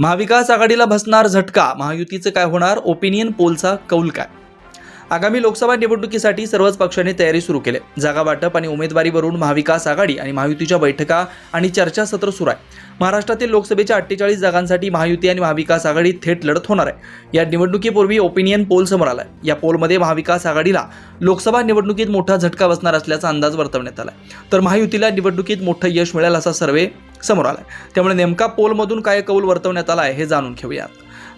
महाविकास आघाडीला बसणार झटका महायुतीचं काय होणार ओपिनियन पोलचा कौल काय? आगामी लोकसभा निवडणुकीसाठी सर्वच पक्षांनी तयारी सुरू केली. जागा वाटप आणि उमेदवारीवरून महाविकास आघाडी आणि महायुतीच्या बैठका आणि चर्चासत्र सुरू आहे. महाराष्ट्रातील लोकसभेच्या अठ्ठेचाळीस जागांसाठी महायुती आणि महाविकास आघाडी थेट लढत होणार आहे. या निवडणुकीपूर्वी ओपिनियन पोल समोर आहे या पोलमध्ये महाविकास आघाडीला लोकसभा निवडणुकीत मोठा झटका बसणार असल्याचा अंदाज वर्तवण्यात आहे तर महायुतीला निवडणुकीत मोठं यश मिळेल असा सर्वे समोर आलाय. त्यामुळे नेमका पोलमधून काय कौल वर्तवण्यात आला आहे हे जाणून घेऊयात.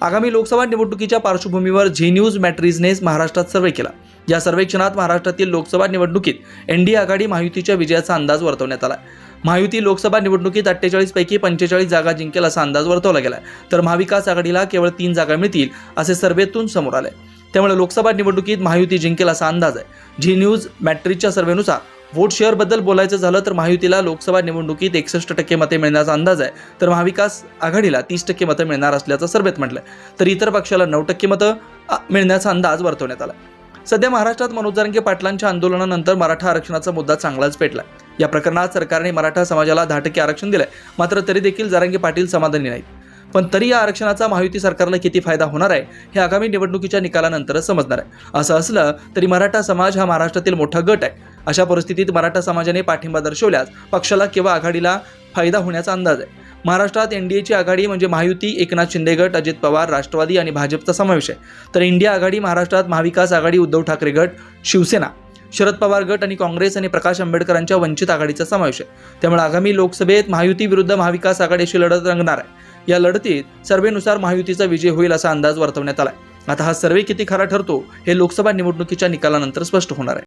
आगामी लोकसभा निवडणुकीच्या पार्श्वभूमीवर झी न्यूज मॅट्रीजने महाराष्ट्रात सर्वे केला. या सर्वेक्षणात महाराष्ट्रातील लोकसभा निवडणुकीत एनडीए आघाडी महायुतीच्या विजयाचा अंदाज वर्तवण्यात आला महायुती लोकसभा निवडणुकीत अठ्ठेचाळीस पैकी पंचेचाळीस जागा जिंकेल असा अंदाज वर्तवला गेला तर महाविकास आघाडीला केवळ तीन जागा मिळतील असे सर्वेतून समोर आले त्यामुळे लोकसभा निवडणुकीत महायुती जिंकेल असा अंदाज आहे. झी न्यूज मॅट्रीजच्या सर्वेनुसार वोट शेअरबद्दल बोलायचं झालं तर महायुतीला लोकसभा निवडणुकीत एकसष्ट टक्के मते मिळण्याचा अंदाज आहे. तर महाविकास आघाडीला तीस टक्के मतं मिळणार असल्याचं सर्वेत म्हटलं तर इतर पक्षाला नऊ टक्के मतं मिळण्याचा अंदाज वर्तवण्यात आला. सध्या महाराष्ट्रात मनोज जारंगे पाटलांच्या आंदोलनानंतर मराठा आरक्षणाचा मुद्दा चांगलाच पेटला या प्रकरणात सरकारने मराठा समाजाला दहा टक्के आरक्षण दिलंय. मात्र तरी देखील जारंगे पाटील समाधानी नाहीत. पण तरी या आरक्षणाचा महायुती सरकारला किती फायदा होणार आहे हे आगामी निवडणुकीच्या निकालानंतरच समजणार आहे. असं असलं तरी मराठा समाज हा महाराष्ट्रातील मोठा गट आहे. अशा परिस्थितीत मराठा समाजाने पाठिंबा दर्शवल्यास पक्षाला किंवा आघाडीला फायदा होण्याचा अंदाज आहे. महाराष्ट्रात एनडीएची आघाडी म्हणजे महायुती एकनाथ शिंदे गट अजित पवार राष्ट्रवादी आणि भाजपचा समावेश आहे. तर इंडिया आघाडी महाराष्ट्रात महाविकास आघाडी उद्धव ठाकरे गट शिवसेना शरद पवार गट आणि काँग्रेस आणि प्रकाश आंबेडकरांच्या वंचित आघाडीचा समावेश आहे. त्यामुळे आगामी लोकसभेत महायुती विरुद्ध महाविकास आघाडीशी लढत रंगणार आहे. या लढतीत सर्वेनुसार महायुतीचा विजय होईल असा अंदाज वर्तवण्यात आलाय. आता हा सर्वे किती खरा ठरतो हे लोकसभा निवडणुकीच्या निकालानंतर स्पष्ट होणार आहे.